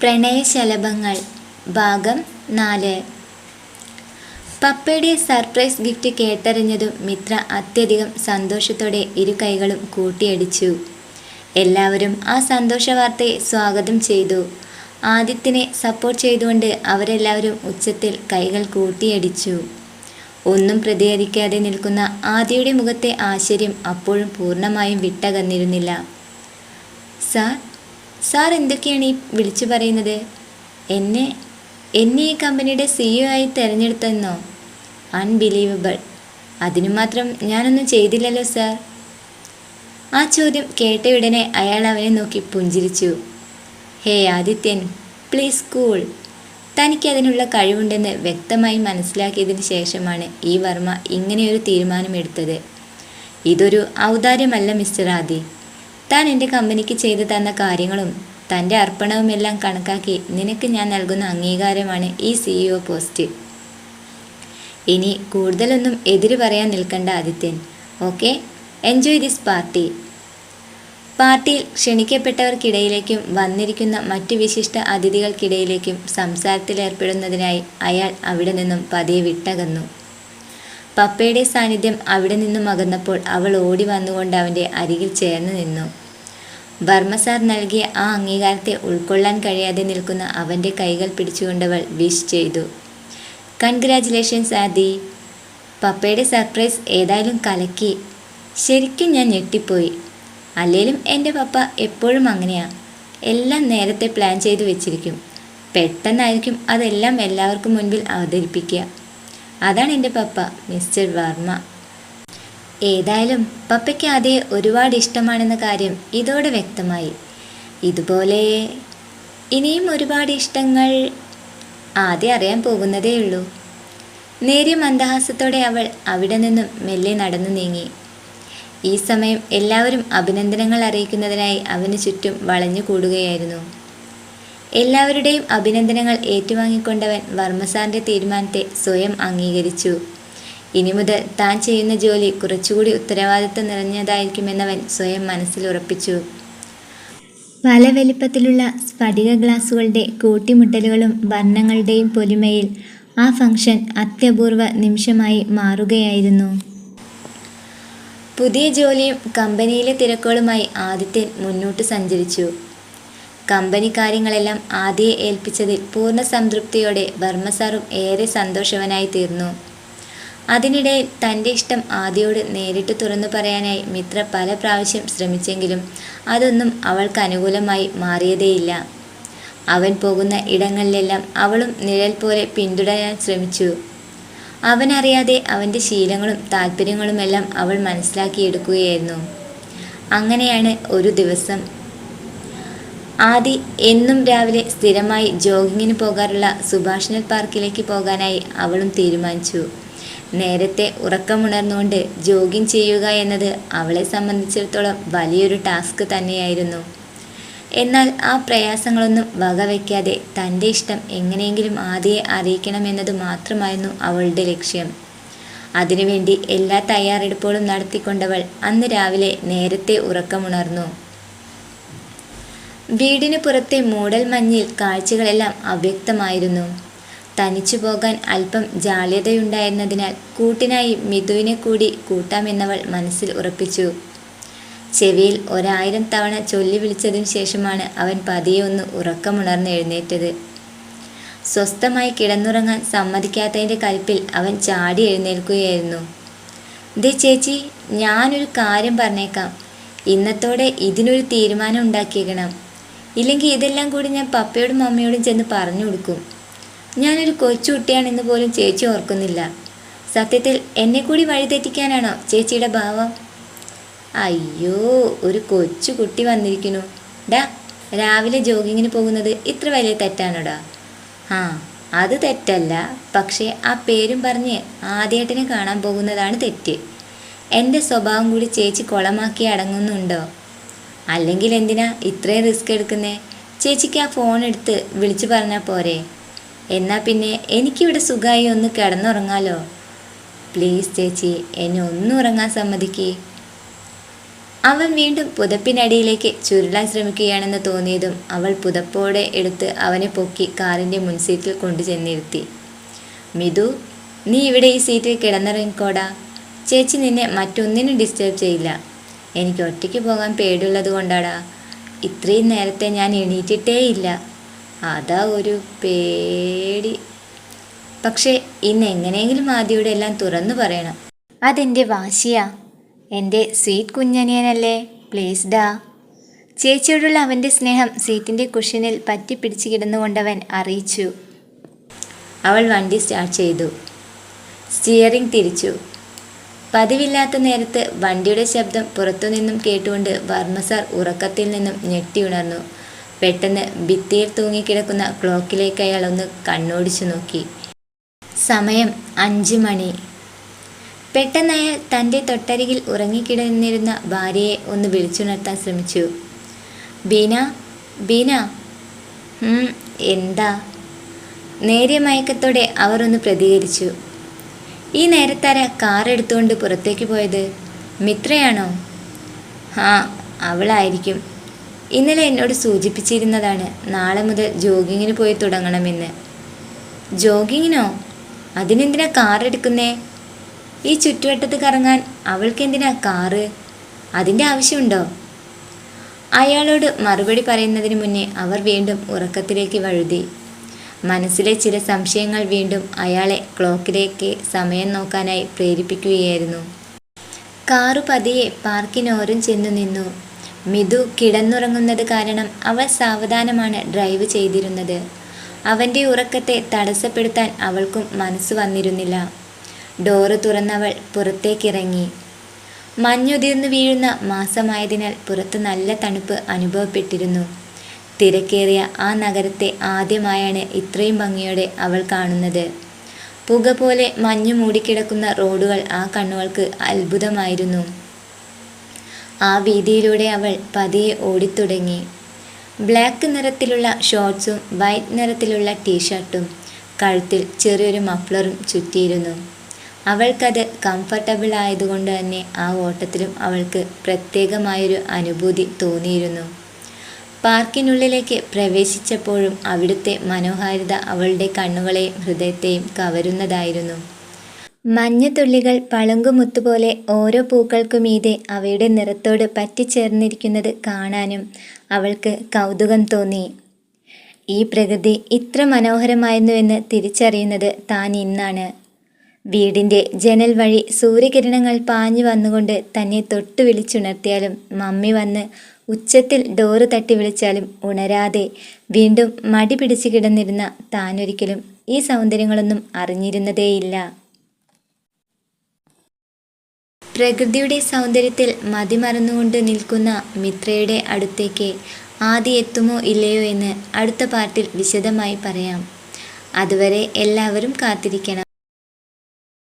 പ്രണയശലഭങ്ങൾ. ഭാഗം നാല്. പപ്പയുടെ സർപ്രൈസ് ഗിഫ്റ്റ് കേട്ടറിഞ്ഞതും മിത്ര അത്യധികം സന്തോഷത്തോടെ ഇരു കൈകളും കൂട്ടിയടിച്ചു. എല്ലാവരും ആ സന്തോഷ വാർത്തയെ സ്വാഗതം ചെയ്തു. ആദിത്യനെ സപ്പോർട്ട് ചെയ്തുകൊണ്ട് അവരെല്ലാവരും ഉച്ചത്തിൽ കൈകൾ കൂട്ടിയടിച്ചു. ഒന്നും പ്രതികരിക്കാതെ നിൽക്കുന്ന ആദിയുടെ മുഖത്തെ ആശ്ചര്യം അപ്പോഴും പൂർണമായും വിട്ടകന്നിരുന്നില്ല. സാർ സാർ എന്തൊക്കെയാണ് ഈ വിളിച്ചു പറയുന്നത്? എന്നെ എന്നെ ഈ കമ്പനിയുടെ സിഇഒ ആയി തിരഞ്ഞെടുത്തെന്നോ? അൺബിലീവബിൾ അതിനു മാത്രം ഞാനൊന്നും ചെയ്തില്ലല്ലോ സാർ. ആ ചോദ്യം ഉടനെ അയാൾ അവനെ നോക്കി പുഞ്ചിരിച്ചു. ഹേ ആദിത്യൻ പ്ലീസ് കൂൾ തനിക്കതിനുള്ള കഴിവുണ്ടെന്ന് വ്യക്തമായി മനസ്സിലാക്കിയതിന് ശേഷമാണ് ഈ വർമ്മ ഇങ്ങനെയൊരു തീരുമാനമെടുത്തത്. ഇതൊരു ഔദാര്യമല്ല മിസ്റ്റർ ആദി. താൻ എന്റെ കമ്പനിക്ക് ചെയ്തു തന്ന കാര്യങ്ങളും തന്റെ അർപ്പണവുമെല്ലാം കണക്കാക്കി നിനക്ക് ഞാൻ നൽകുന്ന അംഗീകാരമാണ് ഈ സിഇഒ പോസ്റ്റ് ഇനി കൂടുതലൊന്നും എതിര് പറയാൻ നിൽക്കണ്ട Adithyan. Okay? Enjoy this party പാർട്ടിയിൽ ക്ഷണിക്കപ്പെട്ടവർക്കിടയിലേക്കും വന്നിരിക്കുന്ന മറ്റു വിശിഷ്ട അതിഥികൾക്കിടയിലേക്കും സംസാരത്തിലേർപ്പെടുന്നതിനായി അയാൾ അവിടെ നിന്നും പതിയെ വിട്ടകന്നു. പപ്പയുടെ സാന്നിധ്യം അവിടെ നിന്നും അകന്നപ്പോൾ അവൾ ഓടി വന്നുകൊണ്ട് അവന്റെ അരികിൽ ചേർന്ന് നിന്നു. വർമ്മ സാർ നൽകിയ ആ അംഗീകാരത്തെ ഉൾക്കൊള്ളാൻ കഴിയാതെ നിൽക്കുന്ന അവന്റെ കൈകൾ പിടിച്ചുകൊണ്ടവൾ വിഷ് ചെയ്തു. കൺഗ്രാറ്റുലേഷൻസ് ആദി. പപ്പയുടെ സർപ്രൈസ് ഏതായാലും കലക്കി. ശരിക്കും ഞാൻ ഞെട്ടിപ്പോയി. അല്ലേലും എന്റെ പപ്പ എപ്പോഴും അങ്ങനെയാ. എല്ലാം നേരത്തെ പ്ലാൻ ചെയ്തു വെച്ചിരിക്കും. പെട്ടെന്നായിരിക്കും അതെല്ലാം എല്ലാവർക്കും മുൻപിൽ അവതരിപ്പിക്കുക. അതാണ് എന്റെ പപ്പ മിസ്റ്റർ വർമ്മ. ഏതായാലും പപ്പയ്ക്ക് അതെ ഒരുപാട് ഇഷ്ടമാണെന്ന കാര്യം ഇതോടെ വ്യക്തമായി. ഇതുപോലെ ഇനിയും ഒരുപാട് ഇഷ്ടങ്ങൾ ആദ്യം അറിയാൻ പോകുന്നതേയുള്ളൂ നേരിയ മന്ദഹാസത്തോടെ അവൾ അവിടെ നിന്നും മെല്ലെ നടന്നു നീങ്ങി. ഈ സമയം എല്ലാവരും അഭിനന്ദനങ്ങൾ അറിയിക്കുന്നതിനായി അവന് ചുറ്റും വളഞ്ഞു കൂടുകയായിരുന്നു. എല്ലാവരുടെയും അഭിനന്ദനങ്ങൾ ഏറ്റുവാങ്ങിക്കൊണ്ടവൻ വർമ്മസാറിന്റെ തീരുമാനത്തെ സ്വയം അംഗീകരിച്ചു. ഇനി മുതൽ താൻ ചെയ്യുന്ന ജോലി കുറച്ചുകൂടി ഉത്തരവാദിത്വം നിറഞ്ഞതായിരിക്കുമെന്നവൻ സ്വയം മനസ്സിൽ ഉറപ്പിച്ചു. പല വലിപ്പത്തിലുള്ള സ്ഫടിക ഗ്ലാസുകളുടെ കൂട്ടിമുട്ടലുകളും വർണങ്ങളുടെയും പൊലിമയിൽ ആ ഫംഗ്ഷൻ അത്യപൂർവ നിമിഷമായി മാറുകയായിരുന്നു. പുതിയ ജോലിയും കമ്പനിയിലെ തിരക്കുകളുമായി ആദിത്യൻ മുന്നോട്ട് സഞ്ചരിച്ചു. കമ്പനി കാര്യങ്ങളെല്ലാം ആദ്യയെ ഏൽപ്പിച്ചതിൽ പൂർണ സംതൃപ്തിയോടെ വർമ്മ സാറും ഏറെ സന്തോഷവനായി തീർന്നു. അതിനിടയിൽ തന്റെ ഇഷ്ടം ആദ്യയോട് നേരിട്ട് തുറന്നു പറയാനായി മിത്ര പല പ്രാവശ്യം ശ്രമിച്ചെങ്കിലും അതൊന്നും അവൾക്ക് അനുകൂലമായി മാറിയതേയില്ല. അവൻ പോകുന്ന ഇടങ്ങളിലെല്ലാം അവളും നിഴൽ പോലെ പിന്തുടരാൻ ശ്രമിച്ചു. അവനറിയാതെ അവന്റെ ശീലങ്ങളും താല്പര്യങ്ങളുമെല്ലാം അവൾ മനസ്സിലാക്കിയെടുക്കുകയായിരുന്നു. അങ്ങനെയാണ് ഒരു ദിവസം. ആദി എന്നും രാവിലെ സ്ഥിരമായി ജോഗിങ്ങിന് പോകാറുള്ള സുഭാഷണൽ പാർക്കിലേക്ക് പോകാനായി അവളും തീരുമാനിച്ചു. നേരത്തെ ഉറക്കമുണർന്നുകൊണ്ട് ജോഗിങ് ചെയ്യുക എന്നത് അവളെ സംബന്ധിച്ചിടത്തോളം വലിയൊരു ടാസ്ക് തന്നെയായിരുന്നു. എന്നാൽ ആ പ്രയാസങ്ങളൊന്നും വകവയ്ക്കാതെ തന്റെ ഇഷ്ടം എങ്ങനെയെങ്കിലും ആദ്യയെ അറിയിക്കണമെന്നത് മാത്രമായിരുന്നു അവളുടെ ലക്ഷ്യം. അതിനുവേണ്ടി എല്ലാ തയ്യാറെടുപ്പുകളും നടത്തിക്കൊണ്ടവൾ അന്ന് രാവിലെ നേരത്തെ ഉറക്കമുണർന്നു. വീടിന് പുറത്തെ മൂടൽ മഞ്ഞിൽ കാഴ്ചകളെല്ലാം അവ്യക്തമായിരുന്നു. തനിച്ചു പോകാൻ അല്പം ജാള്യതയുണ്ടായിരുന്നതിനാൽ കൂട്ടിനായി മിഥുവിനെ കൂടി കൂട്ടാമെന്നവൾ മനസ്സിൽ ഉറപ്പിച്ചു. ചെവിയിൽ ഒരായിരം തവണ ചൊല്ലി വിളിച്ചതിനു ശേഷമാണ് അവൻ പതിയെ ഒന്ന് ഉറക്കമുണർന്ന് എഴുന്നേറ്റത്. സ്വസ്ഥമായി കിടന്നുറങ്ങാൻ സമ്മതിക്കാത്തതിന്റെ കൽപ്പിൽ അവൻ ചാടി എഴുന്നേൽക്കുകയായിരുന്നു. ദേ ചേച്ചി ഞാനൊരു കാര്യം പറഞ്ഞേക്കാം. ഇന്നത്തോടെ ഇതിനൊരു തീരുമാനം ഉണ്ടാക്കിയേക്കണം. ഇല്ലെങ്കിൽ ഇതെല്ലാം കൂടി ഞാൻ പപ്പയോടും മമ്മയോടും ചെന്ന് പറഞ്ഞു കൊടുക്കും. ഞാനൊരു കൊച്ചുകുട്ടിയാണെന്ന് പോലും ചേച്ചി ഓർക്കുന്നില്ല. സത്യത്തിൽ എന്നെ കൂടി വഴിതെറ്റിക്കാനാണോ ചേച്ചിയുടെ ഭാവം? അയ്യോ ഒരു കൊച്ചു കുട്ടി വന്നിരിക്കുന്നു. ഡാ രാവിലെ ജോഗിങ്ങിന് പോകുന്നത് ഇത്ര വലിയ തെറ്റാണോടാ? ആ അത് തെറ്റല്ല. പക്ഷേ ആ പേരും പറഞ്ഞ് ആദ്യേട്ടനെ കാണാൻ പോകുന്നതാണ് തെറ്റ്. എന്റെ സ്വഭാവം കൂടി ചേച്ചി കുളമാക്കി അടങ്ങുന്നുണ്ടോ? അല്ലെങ്കിൽ എന്തിനാ ഇത്രയും റിസ്ക് എടുക്കുന്നേ? ചേച്ചിക്ക് ആ ഫോൺ എടുത്ത് വിളിച്ചു പറഞ്ഞാൽ പോരെ. എന്നാൽ പിന്നെ എനിക്കിവിടെ സുഖമായി ഒന്ന് കിടന്നുറങ്ങാലോ? പ്ലീസ് ചേച്ചി എന്നെ ഒന്നും ഉറങ്ങാൻ സമ്മതിക്കേ. അവൻ വീണ്ടും പുതപ്പിനടിയിലേക്ക് ചുരുളാൻ ശ്രമിക്കുകയാണെന്ന് തോന്നിയതും അവൾ പുതപ്പോടെ എടുത്ത് അവനെ പൊക്കി കാറിന്റെ മുൻസീറ്റിൽ കൊണ്ടുചെന്നിരുത്തി മിതു നീ ഇവിടെ ഈ സീറ്റിൽ കിടന്നിറങ്ങിക്കോടാ. ചേച്ചി നിന്നെ മറ്റൊന്നിനും ഡിസ്റ്റർബ് ചെയ്യില്ല. എനിക്ക് ഒറ്റയ്ക്ക് പോകാൻ പേടിയുള്ളത് കൊണ്ടാടാ. ഇത്രയും നേരത്തെ ഞാൻ എണീറ്റിട്ടേ ഇല്ല അതാ ഒരു പേടി. പക്ഷേ ഇന്ന് എങ്ങനെയെങ്കിലും ആദ്യയുടെ എല്ലാം തുറന്നു പറയണം. അതെന്റെ വാശിയാ. എന്റെ സ്വീറ്റ് കുഞ്ഞനിയനല്ലേ? പ്ലീസ് ഡാ. ചേച്ചിയോടുള്ള അവന്റെ സ്നേഹം സീറ്റിന്റെ കുഷനിൽ പറ്റിപ്പിടിച്ച് കിടന്നുകൊണ്ടവൻ അറിയിച്ചു. അവൾ വണ്ടി സ്റ്റാർട്ട് ചെയ്തു. സ്റ്റിയറിംഗ് തിരിച്ചു. പതിവില്ലാത്ത നേരത്ത് വണ്ടിയുടെ ശബ്ദം പുറത്തുനിന്നും കേട്ടുകൊണ്ട് വർമ്മ സാർ ഉറക്കത്തിൽ നിന്നും ഞെട്ടിയുണർന്നു. പെട്ടെന്ന് ഭിത്തിയിൽ തൂങ്ങിക്കിടക്കുന്ന ക്ലോക്കിലേക്ക് അയാൾ ഒന്ന് കണ്ണോടിച്ചു നോക്കി. സമയം അഞ്ച് മണി. പെട്ടെന്ന് അയാൾ തന്റെ തൊട്ടരികിൽ ഉറങ്ങിക്കിടന്നിരുന്ന ഭാര്യയെ ഒന്ന് വിളിച്ചുണർത്താൻ ശ്രമിച്ചു. ബീന ബീന. എന്താ? നേരിയ മയക്കത്തോടെ അവർ ഒന്ന് പ്രതികരിച്ചു. ഈ നേരത്താര കാർ എടുത്തുകൊണ്ട് പുറത്തേക്ക് പോയത്? മിത്രയാണോ? ആ അവളായിരിക്കും. ഇന്നലെ എന്നോട് സൂചിപ്പിച്ചിരുന്നതാണ് നാളെ മുതൽ ജോഗിങ്ങിന് പോയി തുടങ്ങണമെന്ന്. ജോഗിങ്ങിനോ? അതിനെന്തിനാ കാർ എടുക്കുന്നേ? ഈ ചുറ്റുവട്ടത്ത് കറങ്ങാൻ അവൾക്ക് എന്തിനാ കാറ്? അതിന്റെ ആവശ്യമുണ്ടോ? അയാളോട് മറുപടി പറയുന്നതിന് മുന്നേ അവർ വീണ്ടും ഉറക്കത്തിലേക്ക് വഴുതി. മനസ്സിലെ ചില സംശയങ്ങൾ വീണ്ടും അയാളെ ക്ലോക്കിലേക്ക് സമയം നോക്കാനായി പ്രേരിപ്പിക്കുകയായിരുന്നു. കാറു പതിയെ പാർക്കിനോരം ചെന്നു നിന്നു. മിതു കിടന്നുറങ്ങുന്നത് കാരണം അവൾ സാവധാനമാണ് ഡ്രൈവ് ചെയ്തിരുന്നത്. അവന്റെ ഉറക്കത്തെ തടസ്സപ്പെടുത്താൻ അവൾക്കും മനസ്സ് വന്നിരുന്നില്ല. ഡോറ് തുറന്നവൾ പുറത്തേക്കിറങ്ങി. മഞ്ഞുതിർന്നു വീഴുന്ന മാസമായതിനാൽ പുറത്ത് നല്ല തണുപ്പ് അനുഭവപ്പെട്ടിരുന്നു. തിരക്കേറിയ ആ നഗരത്തെ ആദ്യമായാണ് ഇത്രയും ഭംഗിയോടെ അവൾ കാണുന്നത്. പുക പോലെ മഞ്ഞു മൂടിക്കിടക്കുന്ന റോഡുകൾ ആ കണ്ണുകൾക്ക് അത്ഭുതമായിരുന്നു. ആ വീതിയിലൂടെ അവൾ പതിയെ ഓടിത്തുടങ്ങി. ബ്ലാക്ക് നിറത്തിലുള്ള ഷോർട്ട്സും വൈറ്റ് നിറത്തിലുള്ള ടീഷർട്ടും കഴുത്തിൽ ചെറിയൊരു മഫ്ലറും ചുറ്റിയിരുന്നു. അവൾക്കത് കംഫർട്ടബിൾ ആയതുകൊണ്ട് തന്നെ ആ ഓട്ടത്തിലും അവൾക്ക് പ്രത്യേകമായൊരു അനുഭൂതി തോന്നിയിരുന്നു. പാർക്കിനുള്ളിലേക്ക് പ്രവേശിച്ചപ്പോഴും അവിടുത്തെ മനോഹാരിത അവളുടെ കണ്ണുകളെയും ഹൃദയത്തെയും കവരുന്നതായിരുന്നു. മഞ്ഞത്തുള്ളികൾ പളുങ്കുമുത്തുപോലെ ഓരോ പൂക്കൾക്കുമീതെ അവയുടെ നിറത്തോട് പറ്റിച്ചേർന്നിരിക്കുന്നത് കാണാനും അവൾക്ക് കൗതുകം തോന്നി. ഈ പ്രകൃതി ഇത്ര മനോഹരമായിരുന്നുവെന്ന് തിരിച്ചറിയുന്നത് താൻ ഇന്നാണ്. വീടിന്റെ ജനൽ വഴി സൂര്യകിരണങ്ങൾ പാഞ്ഞു വന്നുകൊണ്ട് തന്നെ തൊട്ടു വിളിച്ചുണർത്തിയാലും മമ്മി വന്ന് ഉച്ചത്തിൽ ഡോറ് തട്ടി വിളിച്ചാലും ഉണരാതെ വീണ്ടും മടി പിടിച്ചു കിടന്നിരുന്ന താനൊരിക്കലും ഈ സൗന്ദര്യങ്ങളൊന്നും അറിഞ്ഞിരുന്നതേയില്ല. പ്രകൃതിയുടെ സൗന്ദര്യത്തിൽ മതിമറന്നുകൊണ്ട് നിൽക്കുന്ന മിത്രയുടെ അടുത്തേക്ക് ആദ്യ എത്തുമോ ഇല്ലയോ എന്ന് അടുത്ത പാർട്ടിൽ വിശദമായി പറയാം. അതുവരെ എല്ലാവരും കാത്തിരിക്കണം.